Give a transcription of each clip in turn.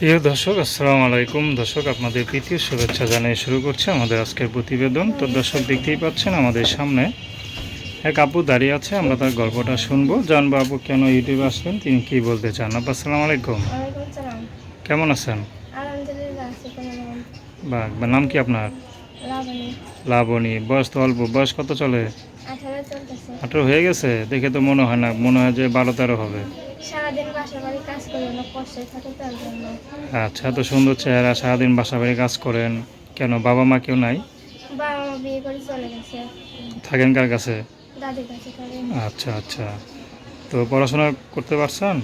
প্রিয় দর্শক আসসালামু আলাইকুম। দর্শক আপনাদের প্রীতীয় শুভেচ্ছা জানিয়ে শুরু করছে আমাদের আজকের প্রতিবেদন। তো দর্শক দেখতেই পাচ্ছেন আমাদের সামনে এক আপু দাঁড়িয়ে আছে আমরা তার গল্পটা শুনব। জানব আপু কেন ইউটিউবে আসলেন তিনি কি বলতে চান? আপু আসসালামু আলাইকুম। কেমন আছেন? বা নাম কি আপনার? লাবণী। বয়স তো অল্প। বয়স কত চলে? আঠারো হয়ে গেছে? দেখে তো মনে হয় না মনে হয় যে বারো তেরো হবে। সারাদিন বাসা বাড়ি কাজ করি অনেক কষ্টে থাকে তার জন্য। আচ্ছা এত সুন্দর চেহারা সারাদিন বাসা বাড়ি কাজ করেন। কেন বাবা মা কেউ নাই? বাবা মা বিয়ে করে চলে গেছে। থাকেন কার কাছে? দাদির কাছে থাকে আচ্ছা আচ্ছা। তো পড়াশোনা করতে পারছেন?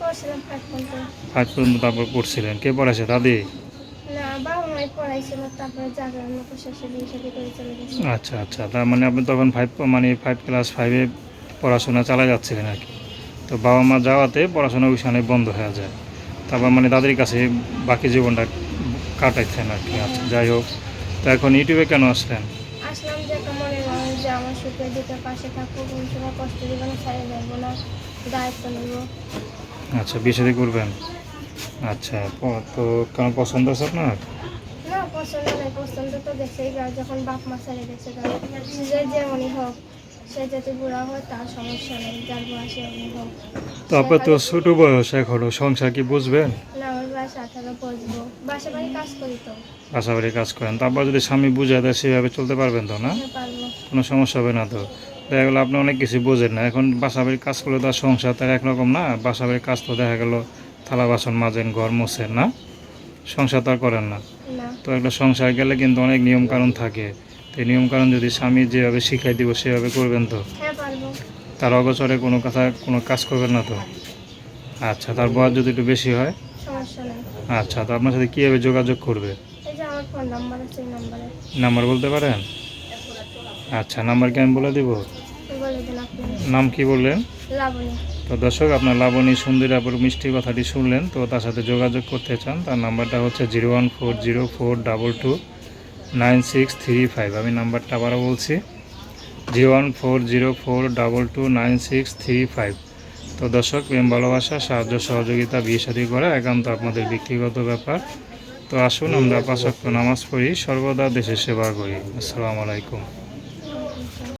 করছিলাম ফাইভ পর্যন্ত। ফাইভ পর্যন্ত তারপর পড়ছিলেন। কে পড়াইছে দাদি? না বাবা মাই পড়াইছিল তারপরে যাবে অন্য শেষে বিয়ে শাদি করে চলে গেছে। আচ্ছা আচ্ছা। তার মানে আপনি তখন ফাইভ মানে ফাইভ ক্লাস ফাইভে পড়াশোনা চালা যাচ্ছিলেন আর কি? তো বাবা মা যাওয়াতে পড়াশোনা ওইখানে বন্ধ হয়ে যায়। তারপর মানে দাদির কাছে বাকি জীবনটা কাটাইছেন আর কি। আচ্ছা যাই হোক তো এখন ইউটিউবে কেন আসলেন? আসলাম যে মনে হয় যে আমার সুখের দিকে পাশে থাকব কোন কষ্ট দিব না ছাড়ে যাব না দায়িত্ব নেব। আচ্ছা বিয়ে শাদী করবেন? আচ্ছা তো কেন পছন্দ আছে আপনার? না পছন্দ নেই পছন্দ তো দেখছেই গা যখন বাপ মা ছেড়ে গেছে যেমনই হোক। সে যাতে বুড়া হয় তার সমস্যা নেই যার বয়সে এমনি হোক তো ছোটো বয়স এখনও সংসার কি বুঝবেন? না আমার বয়স আঠারো পড়ব বাসা বাড়ি কাজ করি তো। বাসাবাড়ি কাজ করেন তারপর যদি স্বামী বুঝায় দেয় সেভাবে চলতে পারবেন তো না? পারব। কোনো সমস্যা হবে না তো। দেখা গেলো আপনি অনেক কিছু বোঝেন না এখন বাসাবাড়ির কাজ করলে তো আর সংসার তার একরকম না। বাসাবাড়ির কাজ তো দেখা গেলো থালা বাসন মাজেন ঘর মোছেন না? সংসার তো আর করেন না। তো একটা সংসার গেলে কিন্তু অনেক নিয়ম কানুন থাকে। তো এই নিয়ম কানুন যদি স্বামী যেভাবে শিখাই দিব সেভাবে করবেন তো? হ্যাঁ তার অগোচরে কোনো কথা কোনো কাজ করবেন না তো? আচ্ছা তার বয়স যদি একটু বেশি হয়? আচ্ছা তো আপনার সাথে কীভাবে যোগাযোগ করবে? নাম্বার বলতে পারেন? আচ্ছা নাম্বার কি আমি বলে দিব? নাম কি বললেন? তো দর্শক আপনার লাবণী সুন্দরী আপুর মিষ্টি কথাটি শুনলেন তো তার সাথে যোগাযোগ করতে চান তার নাম্বারটা হচ্ছে zero one four zero four double two nine six three five. আমি নাম্বারটা আবারও বলছি। Zero one four zero four double two nine six three five. তো দর্শক, প্রেম, ভালোবাসা, সাহায্য, সহযোগিতা, বিয়ে সাদী করা একান্ত আপনাদের ব্যক্তিগত ব্যাপার। তো আসুন, আমরা পাঁচক্য নামাজ পড়ি। সর্বদা দেশের সেবা করি। আসসালামু আলাইকুম।